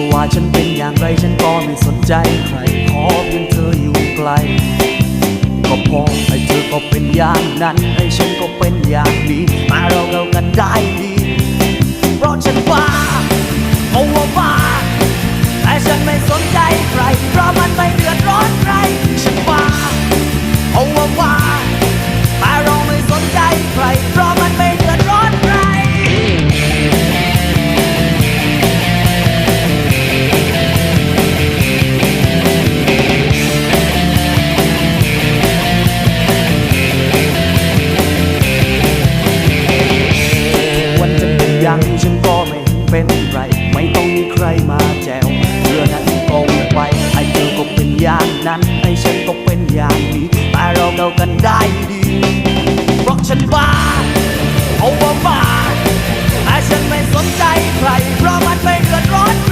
จะว่าฉันเป็นอย่างไรฉันก็ไม่สนใจใคร ขอเพียงเธออยู่ไกล ก็พอให้เธอก็เป็นอย่างนั้น ให้ฉันก็เป็นอย่างนี้ มาเราเรากันได้ดี เพราะฉันว่าเอาว่าแต่ฉันไม่สนใจใคร เพราะมันไม่ จะเป็นอย่างฉันก็ไม่เป็นไร ไม่ต้องมีใครมาแจวเรื่อนั้นก็งไปไอ้เธอก็เป็นอย่างนั้นไอ้ฉันก็เป็นอย่างนี้แต่เราเดากันได้ดีเพราะฉันบ้าเอาว่าบ้า